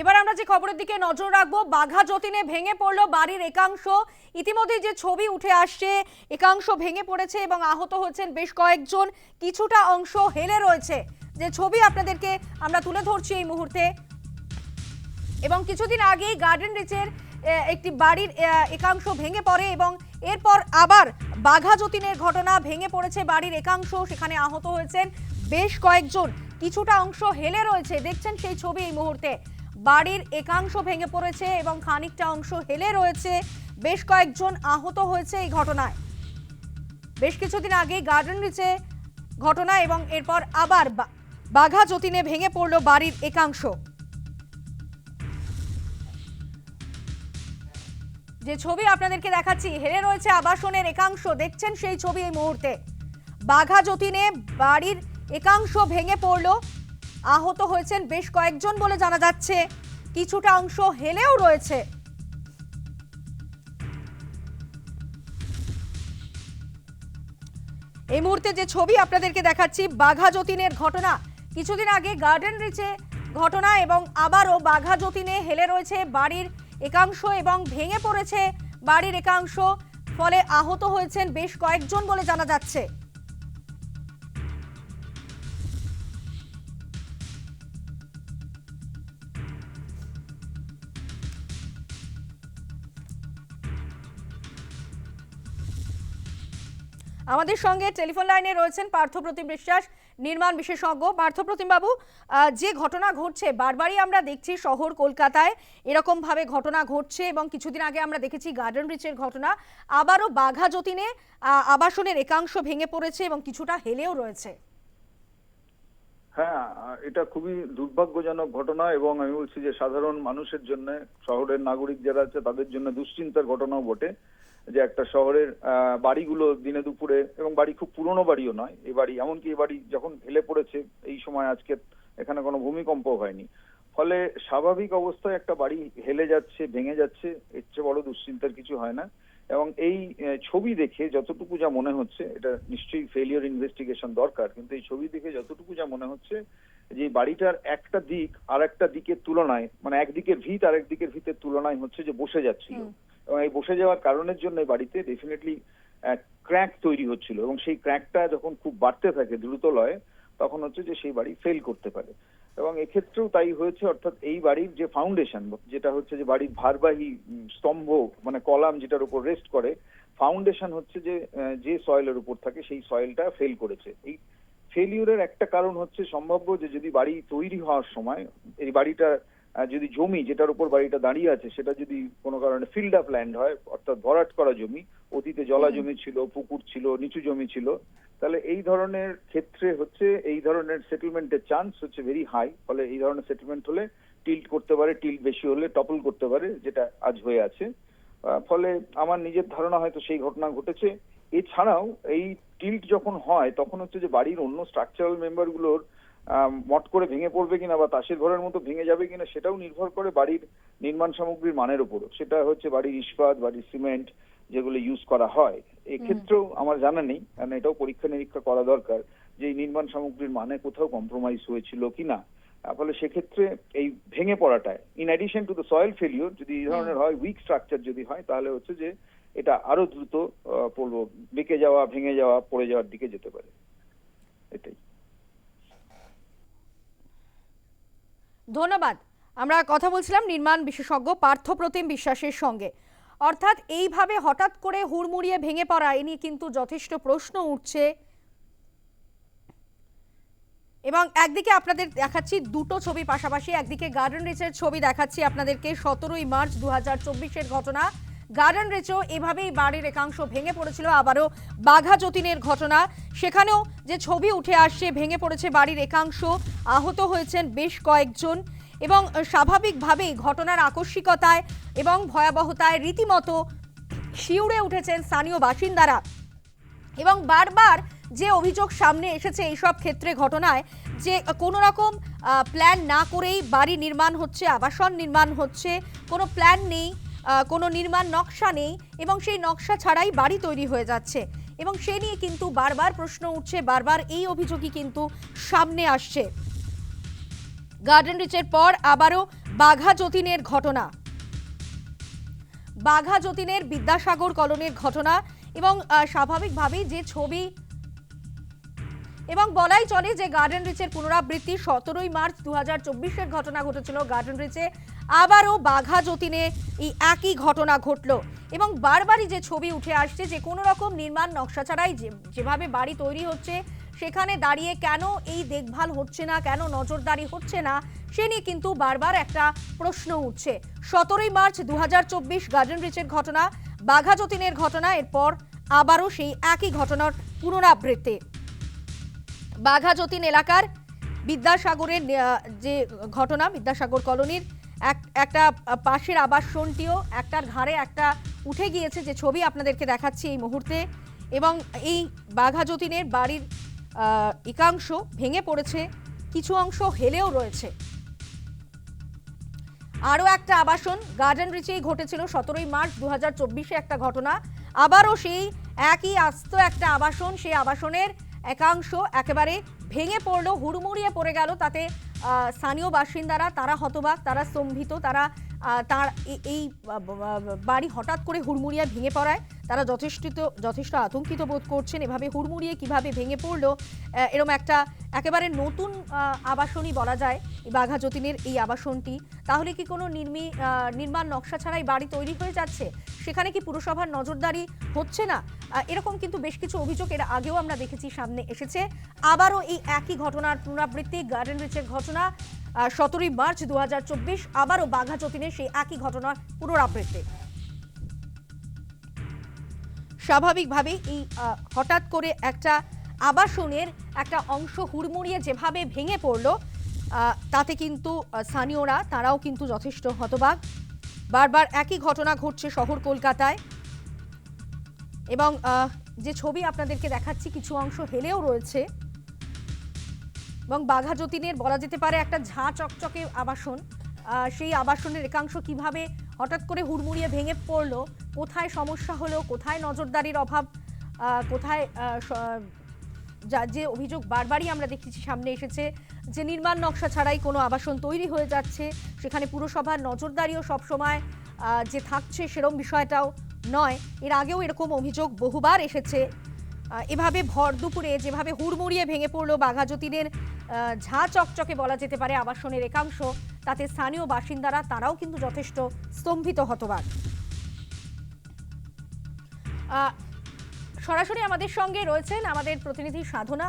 এবার আমরা যে খবরের দিকে নজর রাখব, বাঘা যতীনে ভেঙে পড়ল বাড়ির একাংশ। ইতিমধ্যে যে ছবি উঠে আসছে, একাংশ ভেঙে পড়েছে এবং আহত হচ্ছেন বেশ কয়েকজন। কিছুটা অংশ হেলে রয়েছে। যে ছবি আপনাদেরকে আমরা তুলে ধরছি এই মুহূর্তে। এবং কিছুদিন আগেই গার্ডেন রিচের একটি বাড়ির একাংশ ভেঙে পড়ে এবং এরপর আবার বাঘা যতীনের ঘটনা ভেঙে পড়েছে বাড়ির একাংশ, সেখানে আহত হয়েছেন বেশ কয়েকজন। কিছুটা অংশ হেলে রয়েছে। দেখছেন সেই ছবি এই মুহূর্তে। বাড়ির একাংশ ভেঙে পড়েছে এবং খানিকটা অংশ হেলে রয়েছে। বেশ কয়েকজন আহত হয়েছে এই ঘটনায়। বেশ কিছুদিন আগেই গার্ডেন রিচে ঘটনা এবং এরপর আবার বাঘা যতীনে ভেঙে পড়ল বাড়ির একাংশ। যে ছবি আপনাদেরকে দেখাচ্ছি হেরে রয়েছে আবাসনের একাংশ। দেখছেন সেই ছবি এই মুহূর্তে। বাঘা যতীনে বাড়ির একাংশ ভেঙে পড়ল। আহত হয়েছেন বেশ কয়েকজন বলে জানা যাচ্ছে। কিছুটা অংশ হেলেও রয়েছে। এই মুহূর্তে যে ছবি আপনাদেরকে দেখাচ্ছি, বাঘা যতীনের ঘটনা। কিছুদিন আগে গার্ডেন রিচে ঘটনা এবং আবারও বাঘা যতীনে হেলে রয়েছে বাড়ির একাংশ এবং ভেঙে পড়েছে বাড়ির একাংশ। ফলে আহত হয়েছেন বেশ কয়েকজন বলে জানা যাচ্ছে। আমাদের সঙ্গে টেলিফোন লাইনে রয়েছেন পার্থপ্রতিম বিশ্বাস, নির্মাণ বিশেষজ্ঞ। পার্থপ্রতিম বাবু যে ঘটনা ঘটছে, বারবারই আমরা দেখছি শহর কলকাতায়। এরকম ভাবে ঘটনা ঘটছে এবং কিছুদিন আগে আমরা দেখেছি গার্ডেন রিচের ঘটনা। আবারও বাঘা যতীনে আবাসনের একাংশ ভেঙে পড়েছে এবং কিছুটা হেলেও রয়েছে। হ্যাঁ এটা খুবই দুর্ভাগ্যজনক ঘটনা এবং আমি বলছি যে সাধারণ মানুষের জন্য, শহরের নাগরিক যারা আছে তাদের জন্য দুশ্চিন্তার ঘটনাও বটে। যে একটা শহরের বাড়িগুলো দিনে দুপুরে, এবং বাড়ি খুব পুরনো বাড়িও নয়, এ বাড়ি, এমনকি এ বাড়ি যখন ঢেলে পড়েছে, এই সময় আজকে এখানে কোনো ভূমিকম্প হয়নি। ফলে স্বাভাবিক অবস্থায় একটা বাড়ি হেলে যাচ্ছে, ভেঙে যাচ্ছে, এর চেয়ে বড় দুশ্চিন্তার কিছু হয় না। এবং এই ছবি দেখে যতটুকু যা মনে হচ্ছে এটা নিশ্চয়ই ফেলিওর ইনভেস্টিগেশন দরকার কিন্তু এই ছবি দেখে যতটুকু যা মনে হচ্ছে যে বাড়িটার একটা দিক আর একটা দিকের তুলনায় মানে একদিকের ভিত আর একদিকের ভিতের তুলনায় হচ্ছে যে বসে যাচ্ছিল। এবং এই বসে যাওয়ার কারণের জন্য এই বাড়িতে ডেফিনেটলি ক্র্যাক তৈরি হচ্ছিল। এবং সেই ক্র্যাকটা যখন খুব বাড়তে থাকে দ্রুত লয় তখন হচ্ছে যে সেই বাড়ি ফেল করতে পারে। এবং এক্ষেত্রেও তাই হয়েছে, অর্থাৎ এই বাড়ির যে ফাউন্ডেশন যেটা হচ্ছে যে বাড়ির ভারবাহী স্তম্ভ মানে কলাম যেটার উপর রেস্ট করে ফাউন্ডেশন হচ্ছে যে যে সয়েলের উপর থাকে, সেই সয়েলটা ফেল করেছে। এই ফেলিউরের একটা কারণ হচ্ছে সম্ভাব্য যে যদি বাড়ি তৈরি হওয়ার সময়, এই বাড়িটা যদি জমি যেটার উপর বাড়িটা দাঁড়িয়ে আছে সেটা যদি কোনো কারণে ফিল্ড আপ ল্যান্ড হয় অর্থাৎ ভরাট করা জমি অতীতে জলা জমি ছিল পুকুর ছিল নিচু জমি ছিল তাহলে এই ধরনের ক্ষেত্রে হচ্ছে এই ধরনের সেটেলমেন্টের চান্স হচ্ছে ভেরি হাই ফলে এই ধরনের সেটেলমেন্ট হলে টিল্ট করতে পারে টিল্ট বেশি হলে টপল করতে পারে যেটা আজ হয়ে আছে। ফলে আমার নিজের ধারণা হয়তো সেই ঘটনা ঘটেছে। এছাড়াও এই টিল্ট যখন হয় তখন হচ্ছে যে বাড়ির অন্য স্ট্রাকচারাল মেম্বারগুলোর মট করে ভেঙে পড়বে কিনা বা তাসের ঘরের মতো ভেঙে যাবে কিনা সেটাও নির্ভর করে বাড়ির নির্মাণ সামগ্রীর মানের উপর সেটা হচ্ছে বাড়ির ইস্পাত বাড়ির সিমেন্ট যেগুলো ইউজ করা হয়। এক্ষেত্রেও আমার জানা নেই কারণ এটাও পরীক্ষা নিরীক্ষা করা দরকার যে এই নির্মাণ সামগ্রীর মানে কোথাও কম্প্রোমাইজ হয়েছিল কিনা। ফলে সেক্ষেত্রে এই ভেঙে পড়াটায় in addition to the soil failure যদি এই ধরনের হয় উইক স্ট্রাকচার যদি হয় তাহলে হচ্ছে যে এটা আরও দ্রুত পড়ব। বেঁকে যাওয়া ভেঙে যাওয়া পড়ে যাওয়ার দিকে যেতে পারে। এটাই। ধন্যবাদ। আমরা কথা বলছিলাম নির্মাণ বিশেষজ্ঞ পার্থপ্রতিম বিশ্বাসের সঙ্গে। অর্থাৎ এইভাবে হঠাৎ করে হুড়মুড়িয়ে ভেঙে পড়া, এ নিয়ে কিন্তু যথেষ্ট প্রশ্ন উঠছে। এবং একদিকে আপনাদের দেখাচ্ছি দুটো ছবি পাশাপাশি, একদিকে গার্ডেন রিচের ছবি দেখাচ্ছি আপনাদেরকে। সতেরোই মার্চ দু হাজার চব্বিশের ঘটনা। গার্ডেন রিচও এভাবেই বাড়ির একাংশ ভেঙে পড়েছিল, আবারও বাঘা যতীনের ঘটনা। সেখানেও যে ছবি উঠে আসছে, ভেঙে পড়েছে বাড়ির একাংশ, আহত হয়েছেন বেশ কয়েকজন এবং স্বাভাবিকভাবেই ঘটনার আকস্মিকতায় এবং ভয়াবহতায় রীতিমতো শিউরে উঠেছেন স্থানীয় বাসিন্দারা। এবং বারবার যে অভিযোগ সামনে এসেছে এইসব ক্ষেত্রে ঘটনায়, যে কোনো রকম প্ল্যান না করেই বাড়ি নির্মাণ হচ্ছে, আবাসন নির্মাণ হচ্ছে, কোনো প্ল্যান নেই। কোনো নির্মাণ নকশা নেই এবং সেই নকশা ছাড়াই বাড়ি তৈরি হয়ে যাচ্ছে। এবং সে নিয়ে কিন্তু বারবার প্রশ্ন উঠছে, বারবার এই অভিযোগই কিন্তু সামনে আসছে। গার্ডেন রিচের পর আবারও বাঘা যতীনের ঘটনা। বাঘা যতীনের বিদ্যাসাগর কলোনির ঘটনা এবং স্বাভাবিকভাবেই যে ছবি এবং বলাই চলে যে গার্ডেন রিচের পুনরাবৃত্তি সতেরোই মার্চ দু হাজার চব্বিশের ঘটনা ঘটেছিল। গার্ডেন রিচে আবারও বাঘা যতীনে এই একই ঘটনা ঘটলো এবং বারবারই যে ছবি উঠে আসছে যে কোনো রকম নির্মাণ নকশা ছাড়াই যে- যেভাবে বাড়ি তৈরি হচ্ছে, সেখানে দাঁড়িয়ে কেন এই দেখভাল হচ্ছে না, কেন নজরদারি হচ্ছে না, সে নিয়ে কিন্তু বারবার একটা প্রশ্ন উঠছে। সতেরোই মার্চ দু হাজার চব্বিশ গার্ডেন রিচের ঘটনা, বাঘা যতীনের ঘটনা, এরপর আবারও সেই একই ঘটনার পুনরাবৃত্তি। বাঘা যতীন এলাকার বিদ্যাসাগরের যে ঘটনা, বিদ্যাসাগর কলোনির এক, একটা পাশের আবাসনটিও একটার ঘাড়ে একটা উঠে গিয়েছে যে ছবি আপনাদেরকে দেখাচ্ছি এই মুহূর্তে এবং এই বাঘা যতীনের বাড়ির একাংশ ভেঙে পড়েছে, কিছু অংশ হেলেও রয়েছে। আরও একটা আবাসন গার্ডেন রিচেই ঘটেছিল সতেরোই মার্চ দু হাজার একটা ঘটনা। আবারও সেই একই আস্ত একটা আবাসন, সেই আবাসনের একাংশ একেবারে ভেঙে পড়ল হুড়মুড়িয়ে পড়ে গেল তাতে স্থানীয় বাসিন্দারা, তারা হতবাক, তারা স্তম্ভিত, তারা তার এই বাড়ি হঠাৎ করে হুড়মুড়িয়া ভেঙে পড়ায়। তারা যথেষ্ট যথেষ্ট আতঙ্কিত বোধ করছেন এভাবে হুড়মুড়িয়ে কীভাবে ভেঙে পড়ল। এরম একটা একেবারে নতুন আবাসনই বলা যায় বাঘা যতীনের এই আবাসনটি। তাহলে কি কোনো নির্মি নির্মাণ নকশা ছাড়াই বাড়ি তৈরি হয়ে যাচ্ছে? সেখানে কি পুরসভার নজরদারি হচ্ছে না? এরকম কিন্তু বেশ কিছু অভিযোগ এর আগেও আমরা দেখেছি সামনে এসেছে। আবারও এই একই ঘটনার পুনরাবৃত্তি, গার্ডেন রিচের ঘটনা সতেরোই মার্চ দু হাজার আবারও বাঘা যতীনের সেই একই ঘটনার পুনরাবৃত্তি। স্বাভাবিকভাবেই এই হঠাৎ করে একটা আবাসনের একটা অংশ হুড়মুড়িয়ে যেভাবে ভেঙে পড়ল তাতে কিন্তু স্থানীয়রা, তারাও কিন্তু যথেষ্ট হতবাক। বারবার একই ঘটনা ঘটছে শহর কলকাতায়। এবং যে ছবি আপনাদেরকে দেখাচ্ছি, কিছু অংশ হেলেও রয়েছে। এবং বাঘা যতীনের বলা যেতে পারে একটা ঝাঁ চকচকে আবাসন। সেই আবাসনের একাংশ কীভাবে হঠাৎ করে হুড়মুড়িয়ে ভেঙে পড়ল কোথায় সমস্যা হলো কোথায় নজরদারির অভাব কোথায় যা যে অভিযোগ বারবারই আমরা দেখেছি সামনে এসেছে যে নির্মাণ নকশা ছাড়াই কোনো আবাসন তৈরি হয়ে যাচ্ছে। সেখানে পুরসভার নজরদারিও সবসময় যে থাকছে সেরম বিষয়টাও নয়। এর আগেও এরকম অভিযোগ বহুবার এসেছে। এভাবে ভর দুপুরে যেভাবে হুড়মুড়িয়ে ভেঙে পড়ল বাঘা যতীনের আহ, ঝাঁ চকচকে বলা যেতে পারে আবাসনের একাংশ। তাতে স্থানীয় বাসিন্দারা, তারাও কিন্তু যথেষ্ট স্তম্ভিত হতবাক। সরাসরি আমাদের সঙ্গে রয়েছেন আমাদের প্রতিনিধি সাধনা।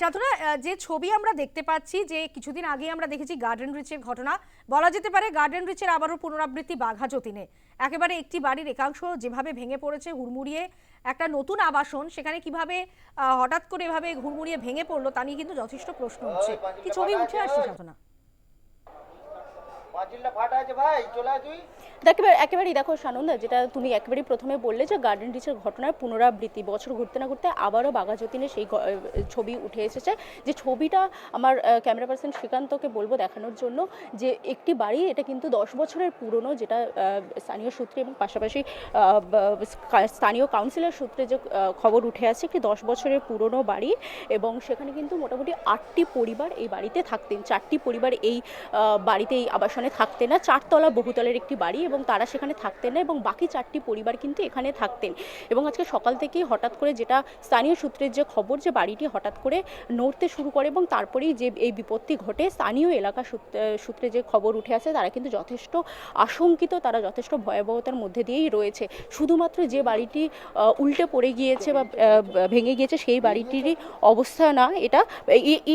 সাধনা যে ছবি আমরা দেখতে পাচ্ছি, যে কিছুদিন আগে আমরা দেখেছি গার্ডেন রিচের ঘটনা, বলা যেতে পারে গার্ডেন রিচের আবারও পুনরাবৃত্তি বাঘা যতীনে। একেবারে একটি বাড়ির একাংশ যেভাবে ভেঙে পড়েছে, হুড়মুড়িয়ে একটা নতুন আবাসন সেখানে কীভাবে আহ, হঠাৎ করে এভাবে ঘুরমুড়িয়ে ভেঙে পড়ল তা নিয়ে কিন্তু যথেষ্ট প্রশ্ন উঠছে। কি ছবি উঠে আসছে সাধনা পাঁচিলটা ফাটা আছে ভাই চলে আয় তুই একেবারে একেবারেই দেখো সানন্দা, যেটা তুমি একেবারেই প্রথমে বললে যে গার্ডেন রিচের ঘটনার পুনরাবৃত্তি, বছর ঘুরতে না ঘুরতে আবারও বাঘা যতীনের সেই ছবি উঠে এসেছে। যে ছবিটা আমার ক্যামেরা পার্সন শ্রীকান্তকে বলব দেখানোর জন্য যে একটি বাড়ি, এটা কিন্তু দশ বছরের পুরনো, যেটা স্থানীয় সূত্রে এবং পাশাপাশি স্থানীয় কাউন্সিলর সূত্রে যে খবর উঠে আসছে একটি দশ বছরের পুরনো বাড়ি এবং সেখানে কিন্তু মোটামুটি আটটি পরিবার এই বাড়িতে থাকতেন। চারটি পরিবার এই বাড়িতে, এই আবাসনে থাকতেন না। চারতলা বহুতলের একটি বাড়ি এবং তারা সেখানে থাকতেন না এবং বাকি চারটি পরিবার কিন্তু এখানে থাকতেন। এবং আজকে সকাল থেকেই হঠাৎ করে যেটা স্থানীয় সূত্রের যে খবর যে বাড়িটি হঠাৎ করে নড়তে শুরু করে এবং তারপরেই যে এই বিপত্তি ঘটে, স্থানীয় এলাকা সূত্রে যে খবর উঠে আসে তারা কিন্তু যথেষ্ট আশঙ্কিত, তারা যথেষ্ট ভয়াবহতার মধ্যে দিয়েই রয়েছে। শুধুমাত্র যে বাড়িটি উল্টে পড়ে গিয়েছে বা ভেঙে গিয়েছে সেই বাড়িটিরই অবস্থা না এটা।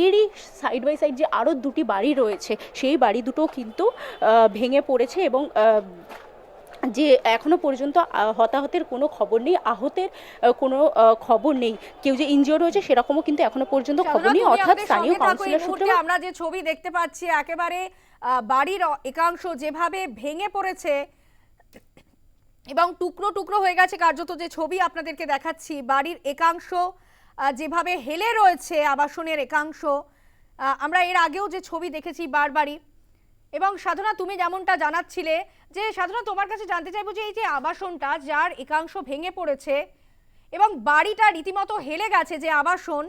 এরই সাইড বাই সাইড যে আরও দুটি বাড়ি রয়েছে, সেই বাড়ি দুটো কিন্তু ভেঙে পড়েছে এবং যে এখনও পর্যন্ত হতাহতের কোনো খবর নেই আহতের আহ, কোনো খবর নেই কেউ যে ইনজিওর হয়েছে সেরকমও কিন্তু এখনও পর্যন্ত খবর নেই অর্থাৎ স্থানীয়। কাউন্সিলর সূত্রে আমরা যে ছবি দেখতে পাচ্ছি একেবারে বাড়ির একাংশ যেভাবে ভেঙে পড়েছে এবং টুকরো টুকরো হয়ে গেছে কার্যত যে ছবি আপনাদেরকে দেখাচ্ছি বাড়ির একাংশ যেভাবে হেলে রয়েছে আবাসনের একাংশ আমরা এর আগেও যে ছবি দেখেছি বারবারই এবং সাধনা, তুমি যেমনটা জানাচ্ছিলে যে, সাধনা, তোমার কাছে জানতে চাইব যে, এই যে আবাসনটা যার একাংশ ভেঙে পড়েছে এবং বাড়িটা রীতিমতো হেলে গেছে যে আবাসন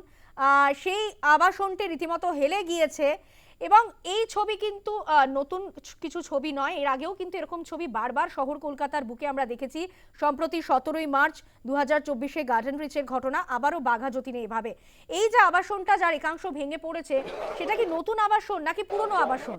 সেই আবাসনটি রীতিমতো হেলে গিয়েছে এবং এই ছবি কিন্তু নতুন কিছু ছবি নয়, এর আগেও কিন্তু এরকম ছবি বারবার শহর কলকাতার বুকে আমরা দেখেছি। সম্প্রতি সতেরোই মার্চ দু হাজার চব্বিশে গার্ডেন রিচের ঘটনা আবারও বাঘা যতীনে এভাবে এই যে আবাসনটা যার একাংশ ভেঙে পড়েছে, সেটা কি নতুন আবাসন নাকি পুরনো আবাসন?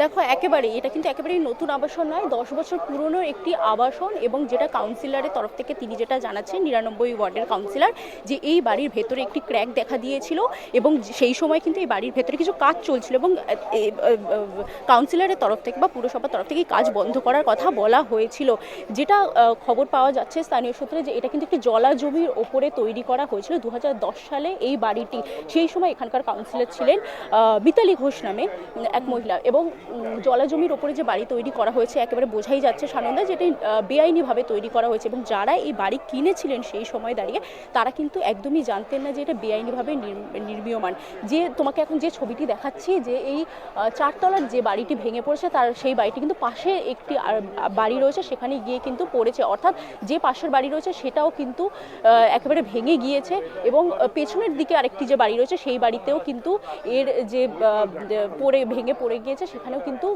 দেখো, একেবারেই, এটা কিন্তু একেবারেই নতুন আবাসন নয়, দশ বছর পুরনো একটি আবাসন এবং যেটা কাউন্সিলরের তরফ থেকে তিনি যেটা জানাচ্ছেন, নিরানব্বই ওয়ার্ডের কাউন্সিলর যে এই বাড়ির ভেতরে একটি ক্র্যাক দেখা দিয়েছিল এবং সেই সময় কিন্তু এই বাড়ির ভেতরে কিছু কাজ চলছিল এবং কাউন্সিলরের তরফ থেকে বা পুরসভার তরফ থেকে কাজ বন্ধ করার কথা বলা হয়েছিল। যেটা খবর পাওয়া যাচ্ছে স্থানীয় সূত্রে যে এটা কিন্তু একটি জলা জমির ওপরে তৈরি করা হয়েছিল দু হাজার দশ সালে এই বাড়িটি। সেই সময় এখানকার কাউন্সিলর ছিলেন মিতালি ঘোষ নামে এক মহিলা এবং উম, জলা জমির ওপরে যে বাড়ি তৈরি করা হয়েছে একেবারে বোঝাই যাচ্ছে সানন্দা যেটা বেআইনিভাবে তৈরি করা হয়েছে এবং যারা এই বাড়ি কিনেছিলেন সেই সময় দাঁড়িয়ে তারা কিন্তু একদমই জানতেন না যে এটা বেআইনিভাবে নির- নির্মীয়মান। যে তোমাকে এখন যে ছবিটি দেখাচ্ছি যে এই চারতলার যে বাড়িটি ভেঙে পড়েছে তার সেই বাড়িটি কিন্তু পাশে একটি বাড়ি রয়েছে সেখানে গিয়ে কিন্তু পড়েছে। অর্থাৎ যে পাশের বাড়ি রয়েছে সেটাও কিন্তু একেবারে ভেঙে গিয়েছে এবং পেছনের দিকে আরেকটি যে বাড়ি রয়েছে সেই বাড়িতেও কিন্তু এর যে পড়ে ভেঙে পড়ে গিয়েছে সেখানেও কিন্তু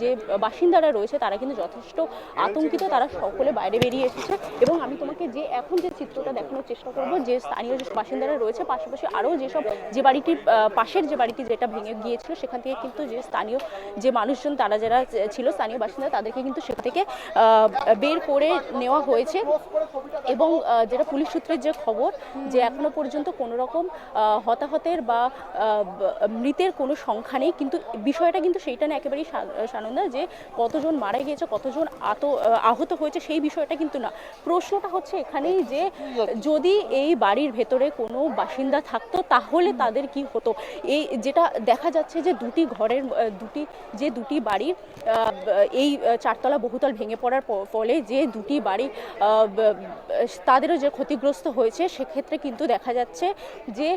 যে বাসিন্দারা রয়েছে তারা কিন্তু যথেষ্ট আতঙ্কিত তারা সকলে বাইরে বেরিয়ে এসেছে। এবং আমি তোমাকে যে এখন যে চিত্রটা দেখানোর চেষ্টা করব যে স্থানীয় যে বাসিন্দারা রয়েছে পাশাপাশি আরও যেসব যে বাড়িটির আহ, পাশের যে বাড়িটি যেটা ভেঙে গিয়েছিল সেখান থেকে কিন্তু যে স্থানীয় যে মানুষজন তারা যারা ছিল স্থানীয় বাসিন্দা তাদেরকে কিন্তু সেখান থেকে বের করে নেওয়া হয়েছে। এবং যেটা পুলিশ সূত্রের যে খবর যে এখনও পর্যন্ত কোনো রকম হতাহতের বা মৃতের কোনো সংখ্যা নেই কিন্তু বিষয়টা কিন্তু সেইটা না একেবারেই সানন্দা যে কতজন মারা গিয়েছে, কতজন আত আহত হয়েছে সেই বিষয়টা কিন্তু না। প্রশ্নটা হচ্ছে এখানেই যে যদি এই বাড়ির ভেতরে কোনো বাসিন্দা থাকতো, তাহলে তাদের কি হতো? এই যেটা দেখা যাচ্ছে যে দুটি ঘরের দুটি, যে দুটি বাড়ির এই চারতলা বহুতল ভেঙে পড়ার ফলে যে দুটি বাড়ি তাদেরও যে ক্ষতিগ্রস্ত হয়েছে, সেক্ষেত্রে কিন্তু দেখা যাচ্ছে যে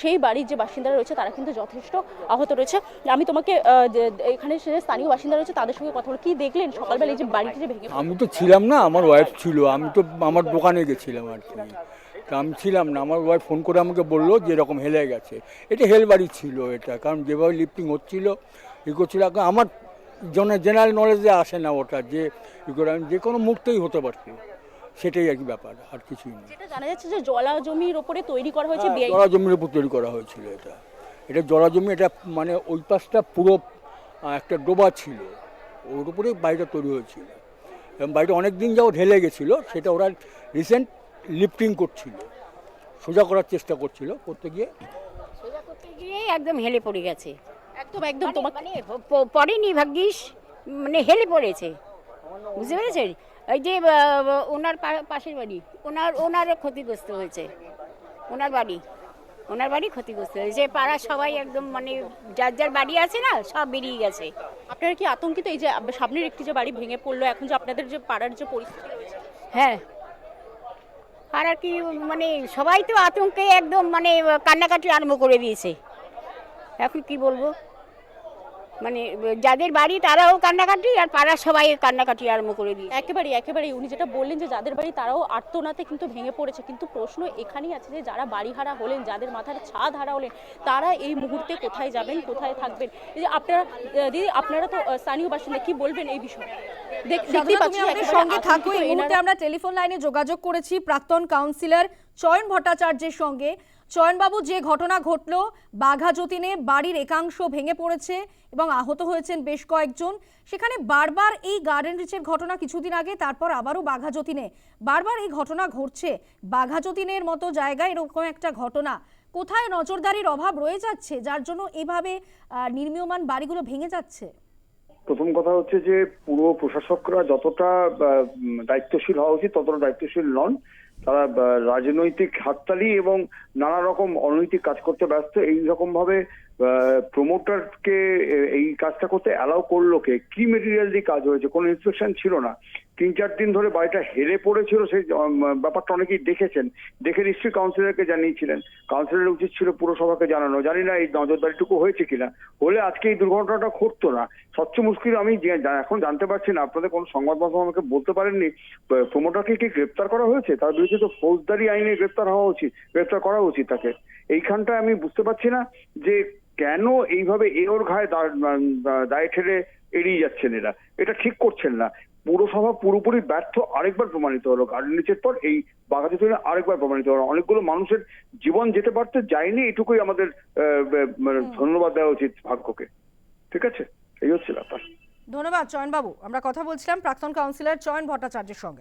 সেই বাড়ির যে বাসিন্দারা রয়েছে, তারা কিন্তু যথেষ্ট আহত রয়েছে। আমি তোমাকে এখানে যে স্থানীয় বাসিন্দা রয়েছে তাদের সঙ্গে কথা বলে কি দেখলেন? সকালবেলা এই যে বাড়িটি যে ভেঙে আমি তো ছিলাম না আমার ওয়াইফ ছিল। আমি তো আমার দোকানে গেছিলাম আর কি। তা আমি ছিলাম না আমার ওয়াইফ ফোন করে আমাকে বলল যে এরকম হেলে গেছে। এটা হেল বাড়ি ছিল এটা কারণ যেভাবে লিফটিং হচ্ছিল ই করছিল। আমার জন জেনারেল নলেজে আসে না ওটা যে ই করে আমি যে কোনো মুহূর্তেই হতে পারছে। সেটাই আর কি ব্যাপার আর কিছুই নেই যেটা জানা যাচ্ছে যে জলা জমির ওপরে তৈরি করা হয়েছে হ্যাঁ, জলা জমির উপর তৈরি করা হয়েছিল এটা। এটা জলা জমি এটা মানে ওই পাশটা পুরো একটা ডোবা ছিল। ওর উপরে বাড়িটা তৈরি হয়েছিল। এবং বাড়িটা অনেক দিন যাও ঢেলে গেছিল সেটা ওরা রিসেন্ট লিফটিং করছিল। সোজা করার চেষ্টা করছিল করতে গিয়ে। সোজা করতে গিয়ে একদম হেলে পড়ে গেছে। একদম একদম মানে- তোমাকে মানে পড়েনি ভাগ্যিস মানে হেলে পড়েছে। বুঝতে পেরেছেন? এই যে ওনার পা- পাশের বাড়ি। ওনার ওনারও ক্ষতিগ্রস্ত হয়েছে। ওনার বাড়ি। ওনার বাড়ি ক্ষতিগ্রস্ত হয়েছে। পাড়া সবাই একদম মানে যার যার বাড়ি আছে না সব বেরিয়ে গেছে। আপনারা কি আতঙ্কিত? এই যে সামনের একটি যে বাড়ি ভেঙে পড়ল এখন যে আপনাদের যে পাড়ার যে পরিস্থিতি হ্যাঁ। আর আর কি মানে সবাই তো আতঙ্কে একদম মানে কান্নাকাটি আরম্ভ করে দিয়েছে। এখন কি বলব? মানে যাদের বাড়ি তারাও কান্নাকাটি আর পাড়ার সবাই কান্নাকাটি আরম্ভ করে দিয়েছে। একেবারে একেবারে উনি যেটা বললেন যে যাদের বাড়ি তারাও আর্তনাতে কিন্তু ভেঙে পড়েছে। কিন্তু প্রশ্ন এখানেই আছে যে যারা বাড়িহারা হলেন যাদের মাথার ছাদ হারা হলেন তারা এই মুহূর্তে কোথায় যাবেন কোথায় থাকবেন? এই যে আপনারা দিদি আপনারা তো স্থানীয় বাসিন্দা কি বলবেন এই বিষয়ে? দেখতেই পাচ্ছি সঙ্গে থাকো আতঙ্কিত এই মুহূর্তে আমরা টেলিফোন লাইনে যোগাযোগ করেছি প্রাক্তন কাউন্সিলর চয়ন ভট্টাচার্যের সঙ্গে। চয়নবাবু, যে ঘটনা ঘটলো, বাঘা যতীনে বাড়ির একাংশ ভেঙে পড়েছে এবং আহত হয়েছেন বেশ কয়েকজন। সেখানে বারবার এই গার্ডেন রিচের ঘটনা কিছুদিন আগে, তারপর আবারও বাঘা যতীনে। বারবার এই ঘটনা ঘটছে। বাঘা যতীনের মতো জায়গায় এরকম একটা ঘটনা। কোথায় নজরদারির অভাব রয়ে যাচ্ছে? যার জন্য এভাবে নির্মীয়মান বাড়িগুলো ভেঙে যাচ্ছে? প্রথম কথা হচ্ছে যে, পুরো প্রশাসকরা যতটা দায়িত্বশীল হওয়া উচিত, ততটা দায়িত্বশীল নন। তারা রাজনৈতিক হাততালি এবং নানা রকম অনৈতিক কাজ করতে ব্যস্ত। এই রকম ভাবে প্রমোটারকে এই কাজটা করতে অ্যালাউ করল কে? কি মেটেরিয়াল দিয়ে কাজ হয়েছে? কোনো ইনস্পেকশন ছিল না। তিন চার দিন ধরে বাড়িটা হেরে পড়েছিল সেই ব্যাপারটা অনেকেই দেখেছেন। দেখে নিশ্চয়ই কাউন্সিলরকে জানিয়েছিলেন। কাউন্সিলরের উচিত ছিল পুরসভাকে জানানো। জানি না এই নজরদারিটুকু হয়েছে কিনা। হলে আজকে এই দুর্ঘটনাটা ঘটতো না। স্বচ্ছ মুশকিল আমি এখন জানতে পারছি না। আপনাদের কোনো সংবাদ মাধ্যম আমাকে বলতে পারেননি? প্রমোটারকে কি গ্রেপ্তার করা হয়েছে? তার বিরুদ্ধে তো ফৌজদারি আইনে গ্রেপ্তার হওয়া উচিত, গ্রেপ্তার করা উচিত তাকে। এইখানটায় আমি বুঝতে পারছি না যে কেন এইভাবে এ ওর ঘায়ে দায় ঠেলে এড়িয়ে যাচ্ছেন এরা। এটা ঠিক করছেন না। পুরসভা পুরোপুরি ব্যর্থ আরেকবার প্রমাণিত হলো। গার্ডেন নিচের পর এই বাগাতে আরেকবার প্রমাণিত হলো। অনেকগুলো মানুষের জীবন যেতে পারতে যায়নি এটুকুই আমাদের আহ, ধন্যবাদ দেওয়া উচিত ভাগ্যকে। ঠিক আছে? এই হচ্ছে ব্যাপার। ধন্যবাদ চয়ন বাবু আমরা কথা বলছিলাম প্রাক্তন কাউন্সিলর চয়ন ভট্টাচার্যের সঙ্গে।